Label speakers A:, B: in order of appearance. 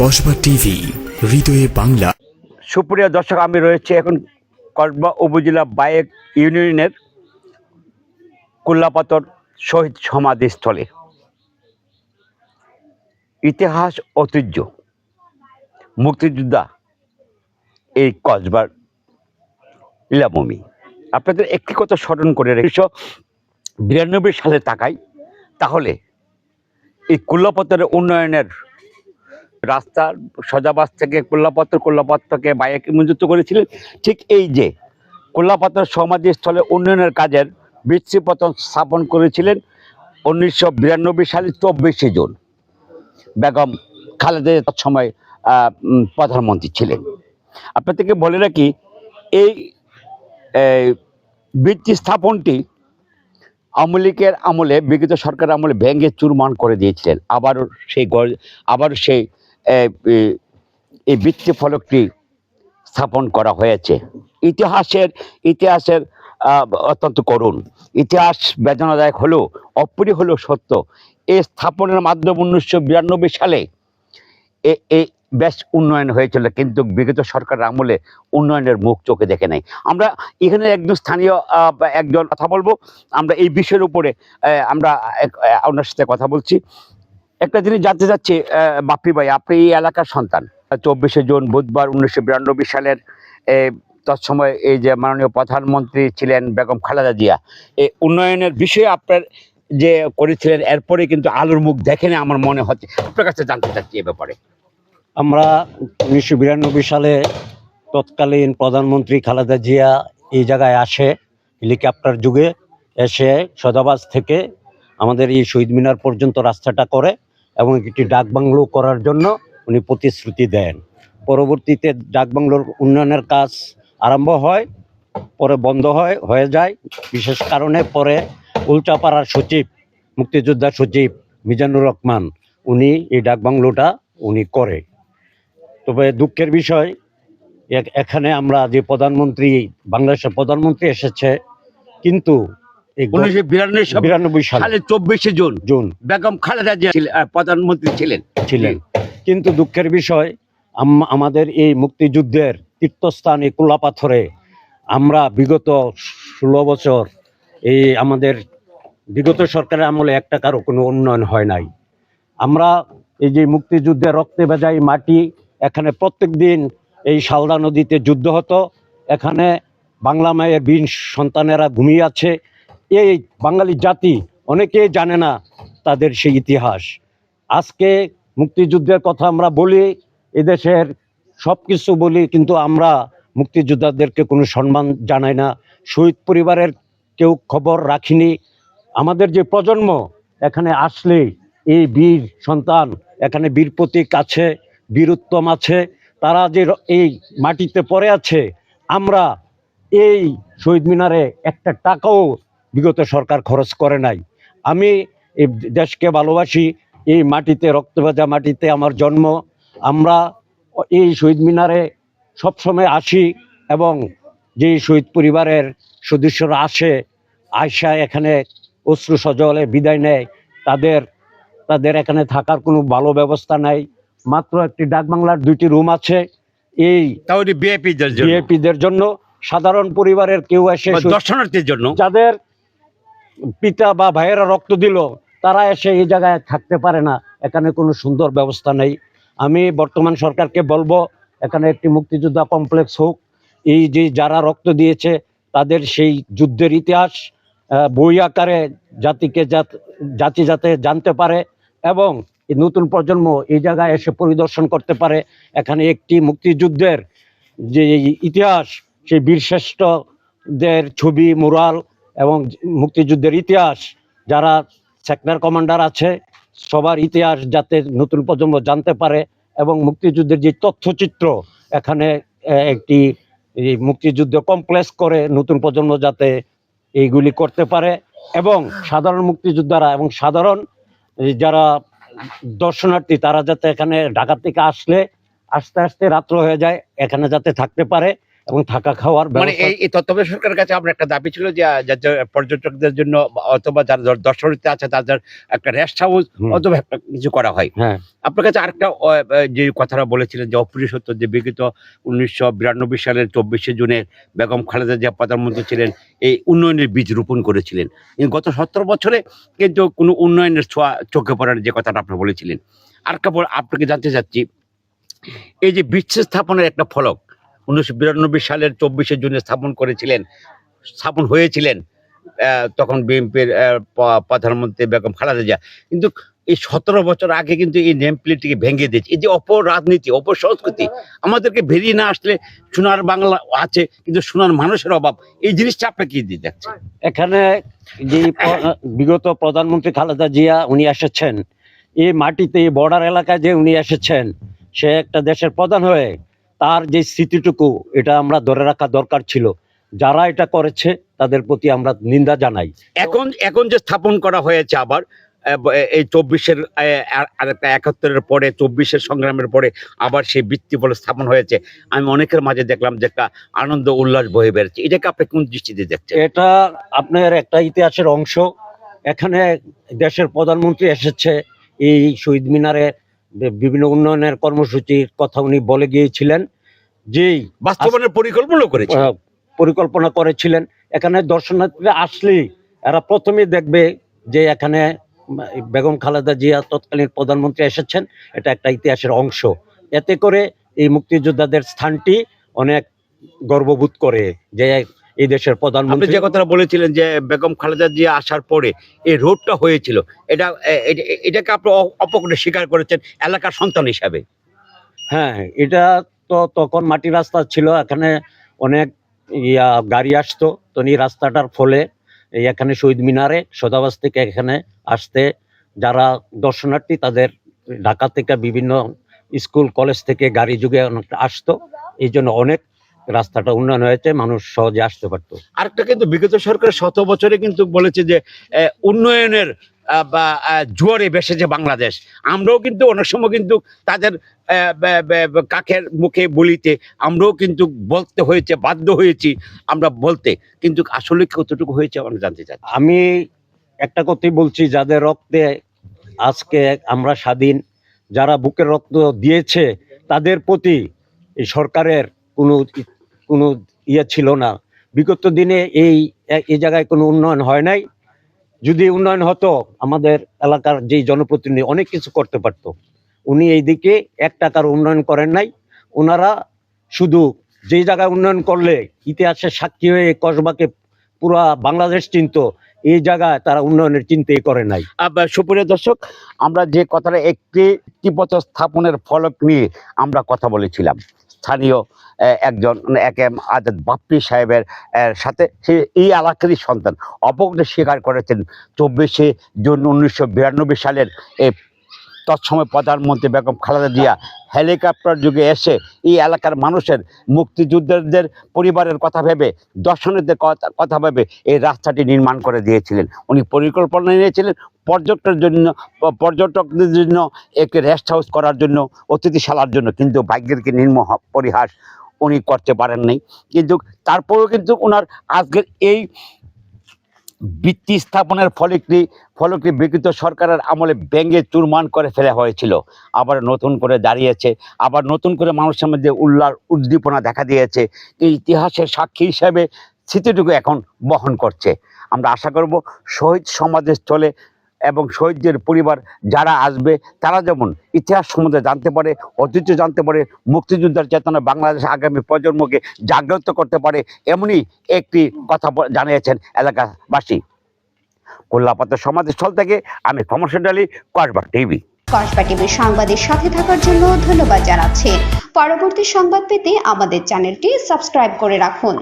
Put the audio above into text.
A: Kasba TV, হৃদয়ে বাংলা।
B: সুপ্রিয় দর্শক, আমি রয়েছে এখন কসবা উপজেলা বায়েক ইউনিয়নের কুল্লাপাতর শহীদ সমাধিস্থলে। ইতিহাস, ঐতিহ্য, মুক্তিযোদ্ধা এই কসবার ইলামমি আপনাদের একটি কথা স্মরণ করে রেখেছ বিরানব্বই সালে তাকাই, তাহলে এই কুল্লাপত্তরের উন্নয়নের রাস্তার সজাবাস থেকে কোল্লাপত্র কোল্লাপত্র থেকে বায়াকে নিযুক্ত করেছিলেন। ঠিক এই যে কোল্লাপত্র সমাধিস্থলে উন্নয়নের কাজের বৃত্তিপতন স্থাপন করেছিলেন উনিশশো বিরানব্বই সালে চব্বিশে জুন। বেগম খালেদা তার সময় প্রধানমন্ত্রী ছিলেন। আপনাদেরকে বলে রাখি, এই বৃত্তি স্থাপনটি আওয়ামী লীগের আমলে, বিগত সরকার আমলে ভেঙে চুরমান করে দিয়েছিলেন। আবারও সেই আবারও সেই এই বৃত্তি ফলকটি স্থাপন করা হয়েছে। ইতিহাসের ইতিহাসের অত্যন্ত করুণ। ইতিহাস বেদনাদায়ক হলেও, অপরি হলেও সত্য। এই স্থাপনের মাধ্যমে উনিশশো বিরানব্বই সালে এই বেশ উন্নয়ন হয়েছিল, কিন্তু বিগত সরকারের আমলে উন্নয়নের মুখ চোখে দেখে নাই। আমরা এখানে একজন স্থানীয় একজন কথা বলব। আমরা এই বিষয়ের উপরে আমরা ওনার সাথে কথা বলছি। একটা জিনিস জানতে চাচ্ছি বাপ্পি ভাই, আপনি এই এলাকার সন্তান। চব্বিশে জুন, বুধবার উনিশশো বিরানব্বই সালের তৎসময় এই যে মাননীয় প্রধানমন্ত্রী ছিলেন বেগম খালেদা জিয়া এই উন্নয়নের বিষয়ে আপনার যে করেছিলেন, এরপরে কিন্তু আলোর মুখ দেখেনি আমার মনে হচ্ছে। আপনার কাছে জানতে চাচ্ছি এ ব্যাপারে।
C: আমরা উনিশশো বিরানব্বই সালে তৎকালীন প্রধানমন্ত্রী খালেদা জিয়া এই জায়গায় আসে, হেলিকপ্টার যুগে এসে সদাবাস থেকে আমাদের এই শহীদ মিনার পর্যন্ত রাস্তাটা করে। এবং একটি ডাক বাংলো করার জন্য উনি প্রতিশ্রুতি দেন। পরবর্তীতে ডাক বাংলোর উন্নয়নের কাজ আরম্ভ হয়, পরে বন্ধ হয়, হয়ে যায়। বিশেষ কারণে পরে উল্টাপাড়ার সচিব, মুক্তিযোদ্ধা সচিব মিজানুর রহমান, উনি এই ডাক বাংলোটা উনি করে। তবে দুঃখের বিষয় এখানে আমরা যে প্রধানমন্ত্রী, বাংলাদেশের প্রধানমন্ত্রী এসেছে, কিন্তু
B: উনিশশো বিরানব্বই
C: সালে
B: চব্বিশে জুন।
C: জুন।
B: বেগম খালেদা জিয়া প্রধানমন্ত্রী ছিলেন।
C: ছিলেন। কিন্তু দুঃখের বিষয় আম- আমাদের এই মুক্তিযুদ্ধের তীর্থস্থান এই কুলাপাথরে আমরা বিগত ষোলো বছর এই আমাদের বিগত সরকারের আমলে এক টাকারও কোনো উন্নয়ন হয় নাই। আমরা এই যে মুক্তিযুদ্ধে রক্তে ভেজা এই মাটি এখানে প্রত্যেক দিন এই শালদা নদীতে যুদ্ধ হতো। এখানে বাংলা মায়ের বীর সন্তানেরা ঘুমিয়ে আছে। এই বাঙালি জাতি অনেকেই জানে না তাদের সেই ইতিহাস। আজকে মুক্তিযুদ্ধের কথা আমরা বলি, এদেশের সব কিছু বলি, কিন্তু আমরা মুক্তিযোদ্ধাদেরকে কোনো সম্মান জানাই না। শহীদ পরিবারের কেউ খবর রাখিনি। আমাদের যে প্রজন্ম, এখানে আসলে এই বীর সন্তান, এখানে বীর প্রতীক আছে বীরুত্তম আছে, তারা যে এই মাটিতে পড়ে আছে, আমরা এই শহীদ মিনারে একটা টাকাও বিগত সরকার খরচ করে নাই। আমি এই দেশকে ভালোবাসি এই মাটিতে রক্ত ভেজা মাটিতে আমার জন্ম। আমরা এই শহীদ মিনারে সবসময় আসি এবং যে শহীদ পরিবারের সদস্যরা আসে আয়সা এখানে অশ্রু সজলে বিদায় নেয় তাদের তাদের এখানে থাকার কোনো ভালো ব্যবস্থা নাই। মাত্র একটি ডাক বাংলার দুইটি রুম আছে এই
B: বিএপিদের জন্য।
C: জন্য। সাধারণ পরিবারের কেউ এসে
B: দর্শনার্থীর জন্য।
C: যাদের পিতা বা ভাইয়েরা রক্ত দিল, তারা এসে এই জায়গায় থাকতে পারে না। এখানে কোনো সুন্দর ব্যবস্থা নেই। আমি বর্তমান সরকারকে বলব, এখানে একটি মুক্তিযোদ্ধা কমপ্লেক্স হোক, এই যে যারা রক্ত দিয়েছে, তাদের সেই যুদ্ধের ইতিহাস বই আকারে জাতিকে জাত- যাতে জানতে পারে এবং নতুন প্রজন্ম এই জায়গায় এসে পরিদর্শন করতে পারে। এখানে একটি মুক্তিযুদ্ধের যে ইতিহাস, সেই বীরশ্রেষ্ঠদের ছবি, মুরাল এবং মুক্তিযুদ্ধের ইতিহাস, যারা সেক্টর কমান্ডার আছে, সবার ইতিহাস যাতে নতুন প্রজন্ম জানতে পারে এবং মুক্তিযুদ্ধের যে তথ্যচিত্র, এখানে একটি মুক্তিযুদ্ধ কমপ্লেক্স করে নতুন প্রজন্ম যাতে এইগুলি করতে পারে এবং সাধারণ মুক্তিযোদ্ধারা এবং সাধারণ যারা দর্শনার্থী, তারা যাতে এখানে ঢাকা থেকে আসলে, আস্তে আস্তে রাত্র হয়ে যায়, এখানে যাতে থাকতে পারে। এবং থাকা খাওয়ার
B: মানে এই তত্ত্বাবধায়ক সরকারের কাছে আপনার একটা দাবি ছিল যে যা- যা পর্যটকদের জন্য অথবা যারা দর- দর্শনার্থী আছে তাদের একটা রেস্ট হাউস অথবা একটা কিছু করা হয়।
C: হ্যাঁ।
B: আপনার কাছে আরেকটা যে কথাটা বলেছিলেন যে অপ্রিয় সত্য যে বিগত উনিশশো বিরানব্বই সালের চব্বিশে জুনে বেগম খালেদা জিয়া প্রধানমন্ত্রী ছিলেন এই উন্নয়নের বীজ রোপণ করেছিলেন। গত সতেরো বছরে কিন্তু কোনো উন্নয়নের ছোঁয়া চোখে পড়ার যে কথাটা আপনি বলেছিলেন। আর কাপড় আপনাকে জানতে চাচ্ছি এই যে বিচ্ছেদ স্থাপনের একটা ফলক উনিশশো বিরানব্বই সালের চব্বিশে জুনে স্থাপন করেছিলেন, স্থাপন হয়েছিলেন তখন বিএনপির প্রধানমন্ত্রী বেগম খালেদা জিয়া। কিন্তু এই সতেরো বছর আগে কিন্তু এই নেম প্লেটটিকে ভেঙে দিয়েছে। এই যে অপর রাজনীতি, অপর সংস্কৃতি, আমাদেরকে বেরিয়ে না আসলে সোনার বাংলা আছে, কিন্তু সোনার মানুষের অভাব, এই জিনিসটা আপনি কি দিয়ে দেখছেন?
C: এখানে যে বিগত প্রধানমন্ত্রী খালেদা জিয়া, উনি এসেছেন। এই মাটিতে বর্ডার এলাকায় যে উনি এসেছেন, সে একটা দেশের প্রধান হয়ে তার যে স্মৃতিটুকু এটা আমরা ধরে রাখা দরকার ছিল। যারা এটা করেছে তাদের প্রতি আমরা নিন্দা জানাই।
B: এখন এখন যে স্থাপন করা হয়েছে আবার এই চব্বিশের একাত্তরের পরে চব্বিশের সংগ্রামের পরে আবার সেই বৃত্তি বলে স্থাপন হয়েছে। আমি অনেকের মাঝে দেখলাম যে একটা আনন্দ উল্লাস বয়ে বেড়েছে। এটাকে আপনি কোন দৃষ্টিতে দেখছেন?
C: এটা আপনার একটা ইতিহাসের অংশ। এখানে দেশের প্রধানমন্ত্রী এসেছে। এই শহীদ মিনারে বিভিন্ন উন্নয়নের কর্মসূচির কথা উনি বলে গিয়েছিলেন। যেই
B: বাস্তবায়নের পরিকল্পনা করেছে
C: পরিকল্পনা করেছিলেন। এখানে দর্শনার্থীরা আসলেই এরা প্রথমে দেখবে যে এখানে বেগম খালেদা জিয়া তৎকালীন প্রধানমন্ত্রী এসেছেন। এটা একটা ইতিহাসের অংশ। এতে করে এই মুক্তিযোদ্ধাদের স্থানটি অনেক গর্ববোধ করে যে এই দেশের প্রধানমন্ত্রী
B: যে কথাটা বলেছিলেন যে বেগম খালেদা জিয়া আসার পরে এই রোডটা হয়েছিল এটা এটাকে আপনি অপকটে স্বীকার করেছেন এলাকার সন্তান হিসাবে।
C: হ্যাঁ এটা তো তখন মাটি রাস্তা ছিল, এখানে অনেক ইয়া গাড়ি আসতো। তো এই রাস্তাটার ফলে এখানে শহীদ মিনারে সদাবাস থেকে এখানে আসতে, যারা দর্শনার্থী তাদের ঢাকা থেকে বিভিন্ন স্কুল, কলেজ থেকে গাড়ি যুগে অনেক আসতো। এই জন্য অনেক রাস্তাটা উন্নয়ন হয়েছে, মানুষ সহজে আসতে পারতো।
B: আরেকটা কিন্তু বিগত সরকার শত বছরে কিন্তু বলেছে যে উন্নয়নের বা জোয়ারে বেসেছে বাংলাদেশ। আমরাও কিন্তু অনেক সময় কিন্তু তাদের কাকের মুখে বলিতে আমরাও কিন্তু বলতে হয়েছে, বাধ্য হয়েছি আমরা বলতে। কিন্তু আসলে কতটুকু হয়েছে আমরা জানতে চাই
C: আমি একটা কথাই বলছি, যাদের রক্তে আজকে আমরা স্বাধীন, যারা বুকের রক্ত দিয়েছে, তাদের প্রতি এই সরকারের কোনো কোনো ইয়ে ছিল না। বিগত দিনে এই এই জায়গায় কোনো উন্নয়ন হয় নাই। যদি উন্নয়ন হতো, আমাদের এলাকার যেই জনপ্রতিনিধি অনেক কিছু করতে পারতো। উনি এই দিকে এক টাকার উন্নয়ন করেন নাই। ওনারা শুধু যেই জায়গায় উন্নয়ন করলে ইতিহাসের সাক্ষী হয়ে কসবাকে পুরা বাংলাদেশ চিনত, এই জায়গায় তারা উন্নয়নের চিন্তাই করে নাই।
B: সুপ্রিয় দর্শক, আমরা যে কথাটা একটি একটিপথ স্থাপনের ফলক নিয়ে আমরা কথা বলেছিলাম। স্থানীয় একজন এক এম আজাদ বাপ্পি সাহেবের সাথে সে এই এলাকারই সন্তান। অপকটে স্বীকার করেছেন চব্বিশে জুন উনিশশো বিরানব্বই সালের তৎসময় প্রধানমন্ত্রী বেগম খালেদা জিয়া হেলিকপ্টার যুগে এসে এই এলাকার মানুষের মুক্তিযুদ্ধের পরিবারের কথা ভেবে দর্শনীদের কথা ভেবে এই রাস্তাটি নির্মাণ করে দিয়েছিলেন। উনি পরিকল্পনা নিয়েছিলেন পর্যটকের জন্য, পর্যটকদের জন্য একটি রেস্ট হাউস করার জন্য, অতিথিশালার জন্য, কিন্তু ভাগ্যের কি নির্ম পরিহাস উনি করতে পারেন নাই কিন্তু তারপরেও কিন্তু ওনার আজকের এই ভিত্তি স্থাপনের ফলকটি ফলকটি বিকৃত সরকারের আমলে ব্যঙ্গে চুরমান করে ফেলা হয়েছিল। আবার নতুন করে দাঁড়িয়েছে। আবার নতুন করে মানুষের মধ্যে উল্লার উদ্দীপনা দেখা দিয়েছে। এই ইতিহাসের সাক্ষী হিসাবে স্মৃতিটুকু এখন বহন করছে। আমরা আশা করব শহীদ সমাজের স্থলে এবং শহীদদের পরিবার যারা আসবে, তারা যেমন ইতিহাস সম্বন্ধে জানতে পারে ঐতিহ্য জানতে পারে, মুক্তিযোদ্ধার চেতনা বাংলাদেশ আগামী প্রজন্মকে জাগ্রত করতে পারে, এমনই একটি কথা জানিয়েছেন এলাকাবাসী। কল্লাপাতা সমাধিস্থল থেকে আমি কমর্শিয়াল আলী কসবা টিভি।
D: কসবা টিভির সংবাদের সাথে থাকার জন্য ধন্যবাদ জানাচ্ছি। পরবর্তী সংবাদ পেতে আমাদের চ্যানেলটি সাবস্ক্রাইব করে রাখুন।